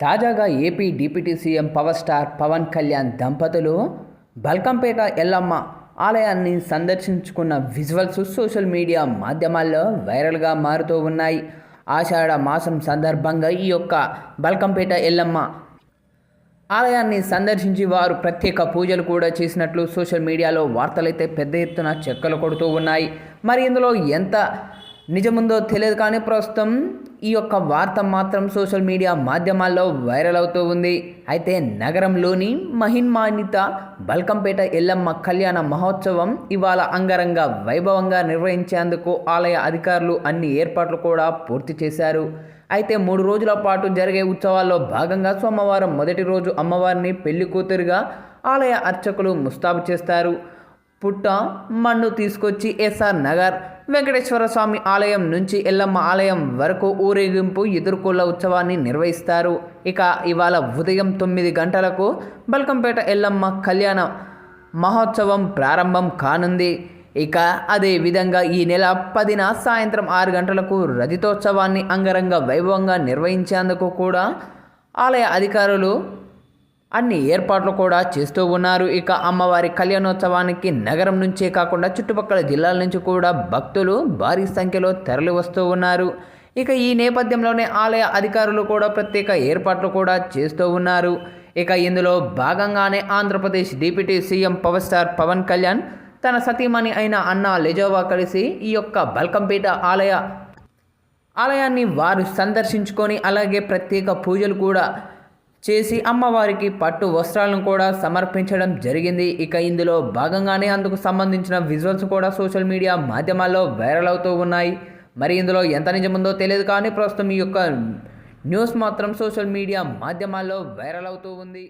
తాజాగా AP deputy CM power star Pawan Kalyan దంపతులు బల్కంపేట ఎల్లమ్మ ఆలయాన్ని సందర్శించుకున్న విజువల్స్ సోషల్ మీడియా మాధ్యమాల్లో వైరల్గా మారుతూ ఉన్నాయి. ఆషాఢ మాసం సందర్భంగా ఈ యొక్క బల్కంపేట ఎల్లమ్మ ఆలయాన్ని సందర్శించి వారు ప్రత్యేక పూజలు కూడా చేసినట్లు సోషల్ మీడియాలో వార్తలైతే పెద్ద ఎత్తున చెక్కలు కొడుతూ ఉన్నాయి. మరి ఇందులో ఎంత నిజముందో తెలియదు కానీ ప్రస్తుతం ఈ యొక్క వార్త మాత్రం సోషల్ మీడియా మాధ్యమాల్లో వైరల్ అవుతూ ఉంది. అయితే నగరంలోని మహిన్మానిత బల్కంపేట ఎల్లమ్మ కళ్యాణ మహోత్సవం ఇవాళ అంగరంగ వైభవంగా నిర్వహించేందుకు ఆలయ అధికారులు అన్ని ఏర్పాట్లు కూడా పూర్తి చేశారు. అయితే మూడు రోజుల పాటు జరిగే ఉత్సవాల్లో భాగంగా సోమవారం మొదటి రోజు అమ్మవారిని పెళ్ళి కూతురుగా ఆలయ అర్చకులు ముస్తాబు చేస్తారు. పుట్ట మన్ను తీసుకొచ్చి ఎస్ఆర్ నగర్ వెంకటేశ్వర స్వామి ఆలయం నుంచి ఎల్లమ్మ ఆలయం వరకు ఊరేగింపు ఎదుర్కొల్ల ఉత్సవాన్ని నిర్వహిస్తారు. ఇక ఇవాళ ఉదయం తొమ్మిది గంటలకు బల్కంపేట ఎల్లమ్మ కళ్యాణ మహోత్సవం ప్రారంభం కానుంది. ఇక అదే విధంగా ఈ నెల పదిన సాయంత్రం ఆరు గంటలకు రజితోత్సవాన్ని అంగరంగ వైభవంగా నిర్వహించేందుకు కూడా ఆలయ అధికారులు అన్ని ఏర్పాట్లు కూడా చేస్తూ ఉన్నారు. ఇక అమ్మవారి కళ్యాణోత్సవానికి నగరం నుంచే కాకుండా చుట్టుపక్కల జిల్లాల నుంచి కూడా భక్తులు భారీ సంఖ్యలో తరలి వస్తూ ఉన్నారు. ఇక ఈ నేపథ్యంలోనే ఆలయ అధికారులు కూడా ప్రత్యేక ఏర్పాట్లు కూడా చేస్తూ ఉన్నారు. ఇక ఇందులో భాగంగానే Andhra Pradesh deputy CM power star Pawan Kalyan తన సతీమణి అయిన అన్న లెజోవా కలిసి ఈ యొక్క బల్కంపేట ఆలయ ఆలయాన్ని వారు సందర్శించుకొని అలాగే ప్రత్యేక పూజలు కూడా చేసి అమ్మవారికి పట్టు వస్త్రాలను కూడా సమర్పించడం జరిగింది. ఇక ఇందులో భాగంగానే అందుకు సంబంధించిన విజువల్స్ కూడా సోషల్ మీడియా మాధ్యమాల్లో వైరల్ అవుతూ ఉన్నాయి. మరి ఇందులో ఎంత నిజముందో తెలియదు కానీ ప్రస్తుతం ఈ యొక్క న్యూస్ మాత్రం సోషల్ మీడియా మాధ్యమాల్లో వైరల్ అవుతూ ఉంది.